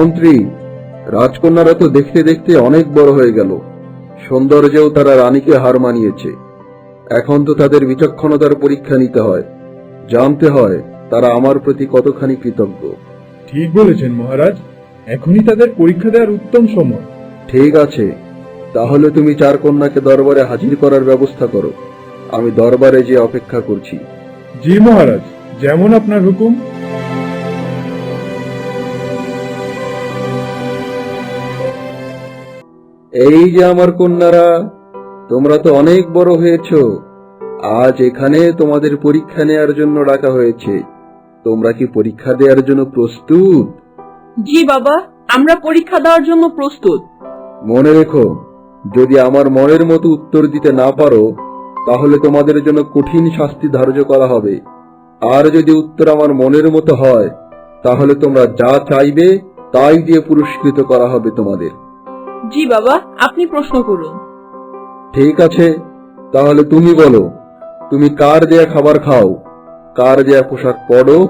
মন্ত্রী রাজকন্যারা তো দেখতে দেখতে অনেক বড় হয়ে গেল। সৌন্দর্যেও তারা রানীকে হার মানিয়েছে। এখন তো তাদের বিচক্ষণতার পরীক্ষা নিতে হয়। জানতে হয় তারা আমার প্রতি কতখানি কৃতজ্ঞ। ঠিক বলেছেন মহারাজ এখনই তাদের পরীক্ষা দেওয়ার উত্তম সময়। ঠিক আছে তাহলে তুমি চার কন্যাকে দরবারে হাজির করার ব্যবস্থা করো। আমি দরবারে যে অপেক্ষা করছি। জি মহারাজ যেমন আপনার হুকুম। এই যে আমার কন্যারা তোমরা তো অনেক বড় হয়েছো। আজ এখানে তোমাদের পরীক্ষা নেয়ার জন্য ডাকা হয়েছে। তোমরা কি পরীক্ষা দেওয়ার জন্য প্রস্তুত? জি বাবা আমরা পরীক্ষা দেওয়ার জন্য প্রস্তুত। মনে রেখো যদি আমার মনের মতো উত্তর দিতে না পারো তাহলে তোমাদের জন্য কঠিন শাস্তি ধার্য করা হবে। আর যদি উত্তর আমার মনের মতো হয় তাহলে তোমরা যা চাইবে তাই দিয়ে পুরস্কৃত করা হবে তোমাদের। জি বাবা আপনি প্রশ্ন করুন। ঠিক আছে তাহলে তুমি বলো তুমি কার দেয়া খাবার খাও? কার দেয়া পোশাক পরো?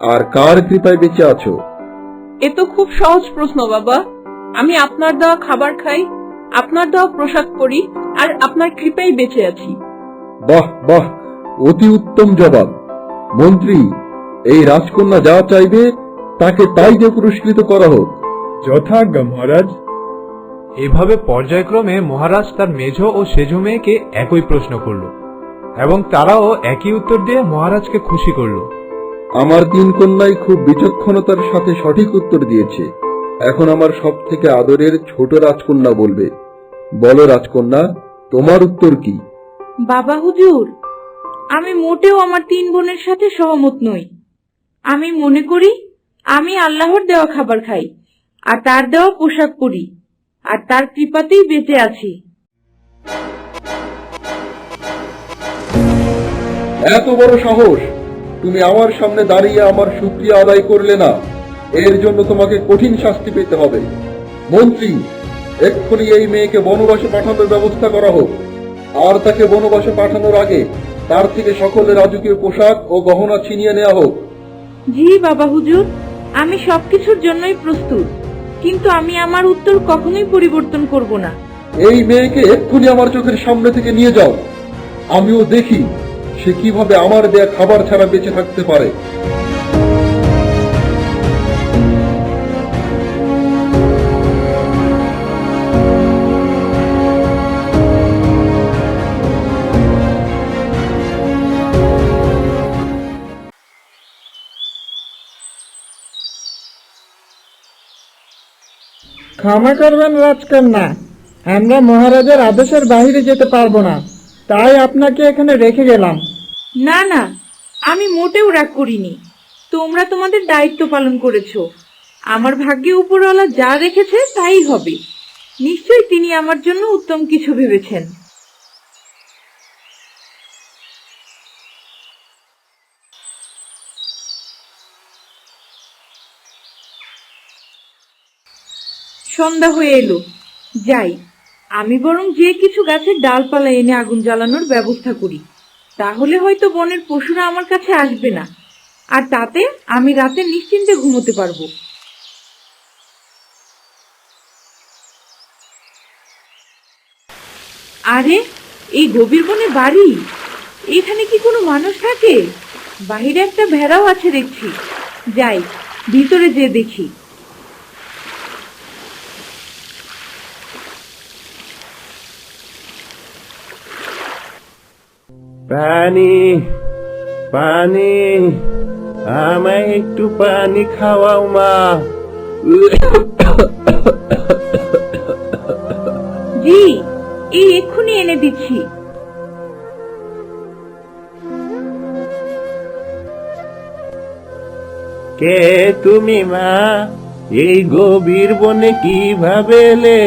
আর কার কৃপায় বেঁচে আছো? এ তো খুব সহজ প্রশ্ন বাবা। আমি আপনার দেওয়া খাবার খাই আপনার দেওয়া পোশাক পরি আর আপনার কৃপায় বেঁচে আছি। বাহ বাহ অতি উত্তম জবাব। মন্ত্রী এই রাজকন্যা যা চাইবে তাকে তাই যে পুরস্কৃত করা হোক। যথাজ্ঞা মহারাজ। এভাবে পর্যায়ক্রমে মহারাজ তার মেজ ও সেজ মেয়েকে একই প্রশ্ন করল এবং তারাও একই উত্তর দিয়ে মহারাজকে খুশি করল। আমার তিন কন্যাই খুব বিচক্ষণতার সাথে সঠিক উত্তর দিয়েছে। এখন আমার সব থেকে আদরের ছোট রাজকন্যা বলবে। বলো রাজকন্যা তোমার উত্তর কি? বাবা হুজুর আমি মোটেও আমার তিন বোনের সাথে সহমত নই। আমি মনে করি আমি আল্লাহর দেওয়া খাবার খাই আর তার দেওয়া পোশাক পরি। আর তার কৃপাতেই বেঁচে আছি। এত বড় সাহস তুমি আমার সামনে দাঁড়িয়ে আমার সুক্রিয়া আদায় করলে না এর জন্য তোমাকে কঠিন শাস্তি পেতে হবে। মন্ত্রী এক্ষুনি এই মেয়েকে বনবাসে পাঠানোর ব্যবস্থা করা হোক। আর তাকে বনবাসে পাঠানোর আগে তার থেকে সকলের রাজকীয় পোশাক ও গহনা ছিনিয়ে নেওয়া হোক। জি বাবা হুজুর আমি সবকিছুর জন্যই প্রস্তুত। কিন্তু আমি আমার উত্তর কখনোই পরিবর্তন করব না। এই মেয়েকে এক্ষুনি আমার চোখের সামনে থেকে নিয়ে যাও। আমিও দেখি সে কীভাবে আমার দেয়া খাবার ছাড়া বেঁচে থাকতে পারে। ক্ষমা করবেন, রাজকন্যা। আমরা মহারাজের আদেশের বাহিরে যেতে পারব না। তাই আপনাকে এখানে রেখে গেলাম। না না, আমি মোটেও রাগ করিনি। তোমরা তোমাদের দায়িত্ব পালন করেছ। আমার ভাগ্যে উপরওয়ালা যা রেখেছে তাই হবে। নিশ্চয়ই তিনি আমার জন্য উত্তম কিছু ভেবেছেন। সন্ধ্যা হয়ে এলো। যাই, আমি বরং যে কিছু গাছের ডালপালা এনে আগুন জ্বালানোর ব্যবস্থা করি। তাহলে হয়তো বনের পশুরা আমার কাছে আসবে না। আর তাতে আমি রাতে নিশ্চিন্তে ঘুমোতে পারব। আরে, এই গভীর বনে বাড়ি? এখানে কি কোনো মানুষ থাকে? বাহিরে একটা ভেড়াও আছে দেখছি। যাই, ভিতরে যে দেখি। পানি পানি আমায় একটু পানি খাওয়াও মা। জি এই এক্ষুনি এনে দিচ্ছি। কে তুমি মা? এই গভীর বনে কীভাবে এলে?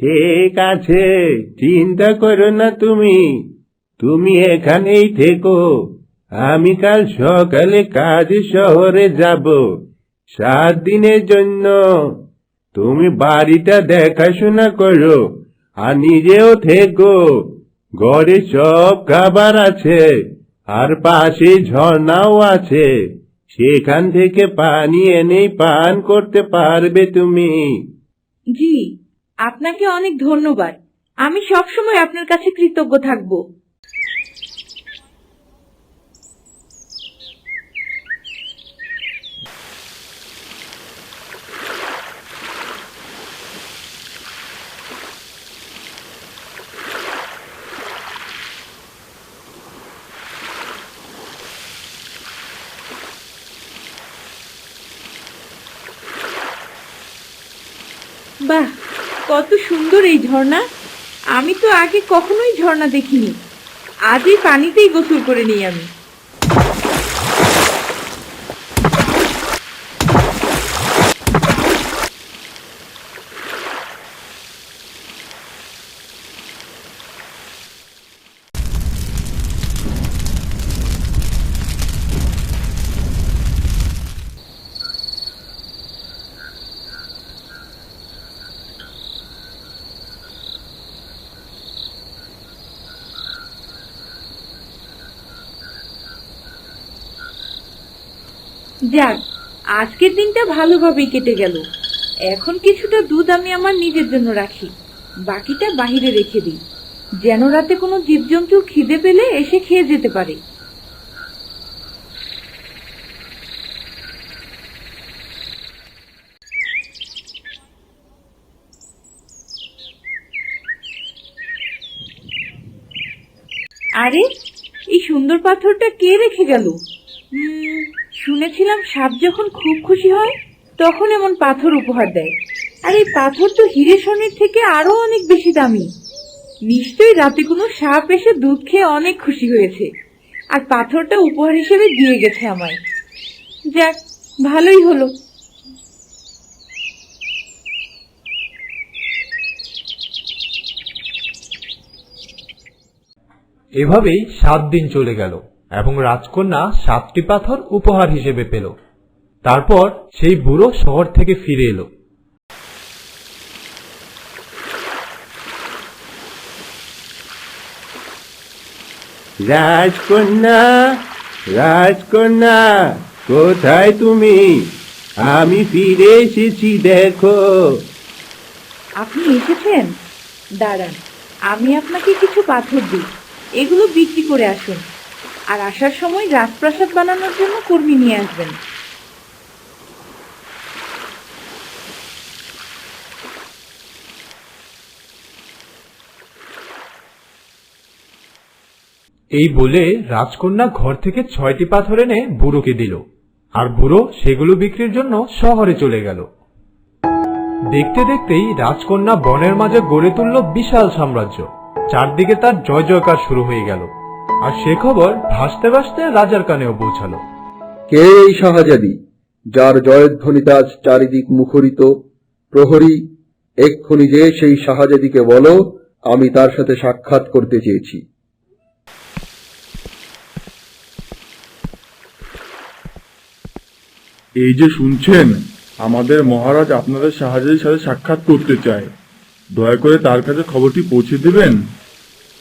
ঠিক আছে, চিন্তা করো না তুমি। তুমি এখানেই থেকো। আমি কাল সকালে কাজে শহরে যাব সাত দিনের জন্য। তুমি বাড়িটা দেখাশোনা করো আর নিজেও থেকো। ঘরে সব খাবার আছে আর পাশে ঝর্ণাও আছে। সেখান থেকে পানি এনেই পান করতে পারবে তুমি। জি আপনাকে অনেক ধন্যবাদ। আমি সবসময় আপনার কাছে কৃতজ্ঞ থাকব। বাহ! কত সুন্দর এই ঝর্ণা। আমি তো আগে কখনোই ঝর্ণা দেখিনি। আজই পানিতেই গোসল করে নিই আমি। যাক, আজকের দিনটা ভালোভাবেই কেটে গেল। এখন কিছুটা দুধ আমি আমার নিজের জন্য রাখি, বাকিটা বাহিরে রেখে দিই। যেন রাতে কোনো জীবজন্তু খিদে পেলে এসে খেয়ে যেতে পারে। আরে, এই সুন্দর পাথরটা কে রেখে গেল? শুনেছিলাম সাপ যখন খুব খুশি হয়, তখন এমন পাথর উপহার দেয়। আর এই পাথর তো হিরে সোনের থেকে আরও অনেক বেশি দামি। নিশ্চয়ই রাতে কোনো সাপ এসে দুধ খেয়ে অনেক খুশি হয়েছে। আর পাথরটা উপহার হিসেবে দিয়ে গেছে আমায়। যাক, ভালোই হলো। এভাবেই সাত দিন চলে গেল। এবং রাজকন্যা সাতটি পাথর উপহার হিসেবে পেল। তারপর সেই বুড়ো শহর থেকে ফিরে এলো। রাজকন্যা রাজকন্যা কোথায় তুমি? আমি ফিরে এসেছি দেখো। আপনি এসেছেন? দাঁড়ান আমি আপনাকে কিছু পাথর দিই। এগুলো বিক্রি করে আসুন। আর আসার সময় রাজপ্রাসাদ বানানোর জন্য কর্মী নিয়ে আসবেন। এই বলে রাজকন্যা ঘর থেকে ছয়টি পাথর এনে বুড়োকে দিল, আর বুড়ো সেগুলো বিক্রির জন্য শহরে চলে গেল। দেখতে দেখতেই রাজকন্যা বনের মাঝে গড়ে তুলল বিশাল সাম্রাজ্য, চারদিকে তার জয় জয়কার শুরু হয়ে গেল। আর সে খবর ভাসতে ভাসতে রাজার কানেও পৌঁছালো। কে এই শাহজাদি যার জয়ধ্বনিতে আজ চারিদিক মুখরিত? প্রহরী এক্ষুনি যে সেই শাহজাদিকে বলো আমি তার সাথে সাক্ষাৎ করতে চেয়েছি। এই যে শুনছেন আমাদের মহারাজ আপনাদের শাহজাদির সাথে সাক্ষাৎ করতে চায়। দয়া করে তার কাছে খবরটি পৌঁছে দেবেন?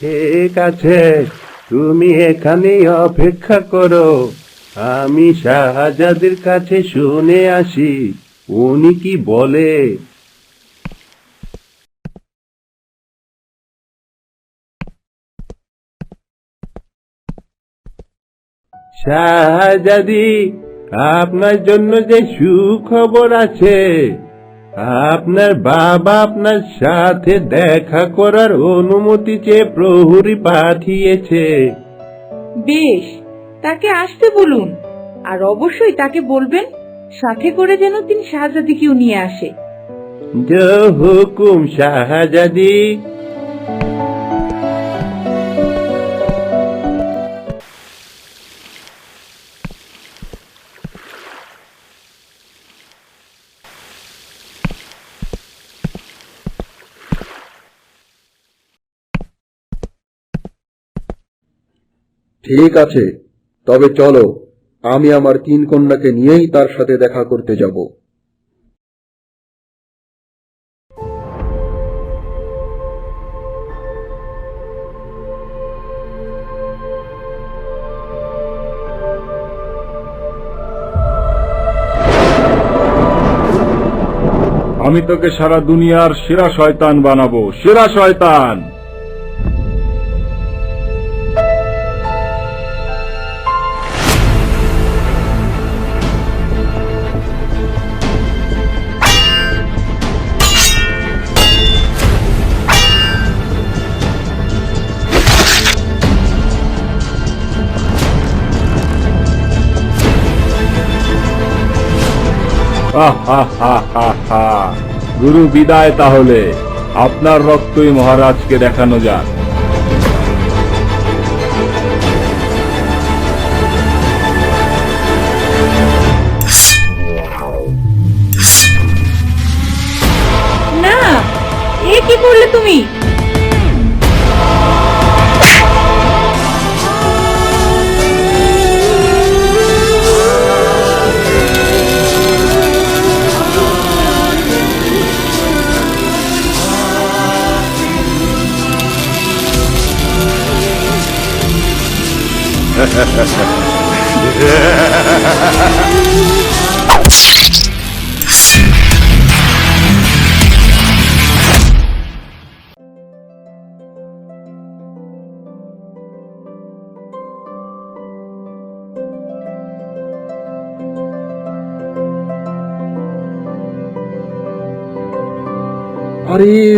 ঠিক আছে। তুমি এখানেই অপেক্ষা করো। আমি শাহজাদের কাছে শুনে আসি। উনি কি বলে? শাহজাদি, আপনার জন্য যে সুখবর আছে আপনার বাবা আপনার সাথে দেখা করার অনুমতি চেয়ে প্রহরী পাঠিয়েছে। বেশ তাকে আসতে বলুন। আর অবশ্যই তাকে বলবেন সাথে করে যেন তিনি শাহজাদিকেও নিয়ে আসে। যে হুকুম শাহজাদি। ঠিক আছে, তবে চলো, আমি আমার তিন কন্যাকে নিয়েই তার সাথে দেখা করতে যাব। আমি তোকে সারা দুনিয়ার সেরা শয়তান বানাবো সেরা শয়তান! গুরু বিদায় তাহলে। আপনার রক্তই মহারাজকে দেখানো যাক। না এ করলে তুমি? আরে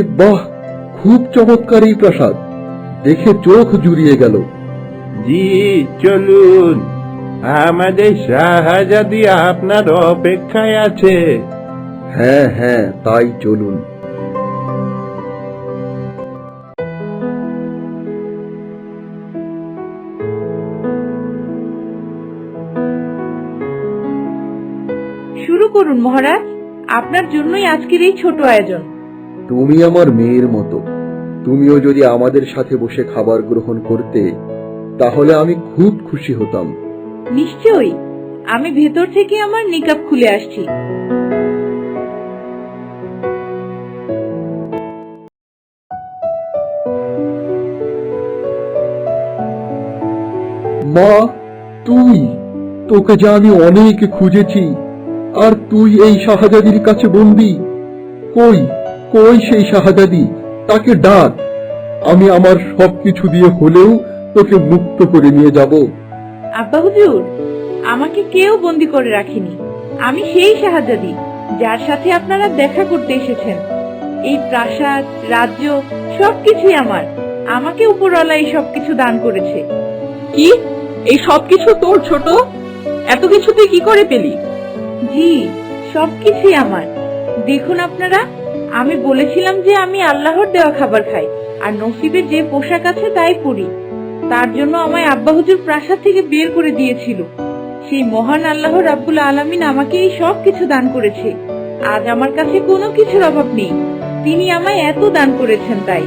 বাহ খুব চমৎকার প্রাসাদ। দেখে চোখ জুড়িয়ে গেল। জি চলুন। আমাদের শাহজাদি আপনার অপেক্ষায় আছে। হ্যাঁ হ্যাঁ তাই চলুন। শুরু করুন মহারাজ। আপনার জন্যই আজকের এই ছোট আয়োজন। তুমি আমার মেয়ের মতো। তুমিও যদি আমাদের সাথে বসে খাবার গ্রহণ করতে তাহলে আমি খুব খুশি হতাম। নিশ্চয়ই। আমি ভেতর থেকে আমার নিকাব খুলে আসছি। মা তুই তোকে যে আমি অনেক খুঁজেছি আর তুই এই শাহজাদির কাছে বন্দি কই কই সেই শাহজাদি তাকে ডাক। আমি আমার সবকিছু দিয়ে হলেও তোকে মুক্ত করে নিয়ে যাব। আব্বা হুজুর আমাকে কেউ বন্দি করে রাখেনি। আমি সেই শাহজাদি যার সাথে আপনারা দেখা করতে এসেছেন। এই প্রাসাদ রাজ্য সবকিছুই আমার। আমাকে উপরওয়ালা এই সবকিছু দান করেছে। কি? এই সবকিছু তোর ছোট? এত কিছু তুই কি করে পেলি? জি সবকিছুই আমার। দেখুন আপনারা আমি বলেছিলাম যে আমি আল্লাহর দেওয়া খাবার খাই আর নসিবে যে পোশাক আছে তাই পরি। তার জন্য আমায় আব্বা হুজুর প্রাসাদ থেকে বের করে দিয়েছিল। সেই মহান আল্লাহ রাব্বুল আলামিন আমাকে এই সব কিছু দান করেছে। আজ আমার কাছে কোনো কিছুর অভাব নেই। তিনি আমায় এত দান করেছেন তাই।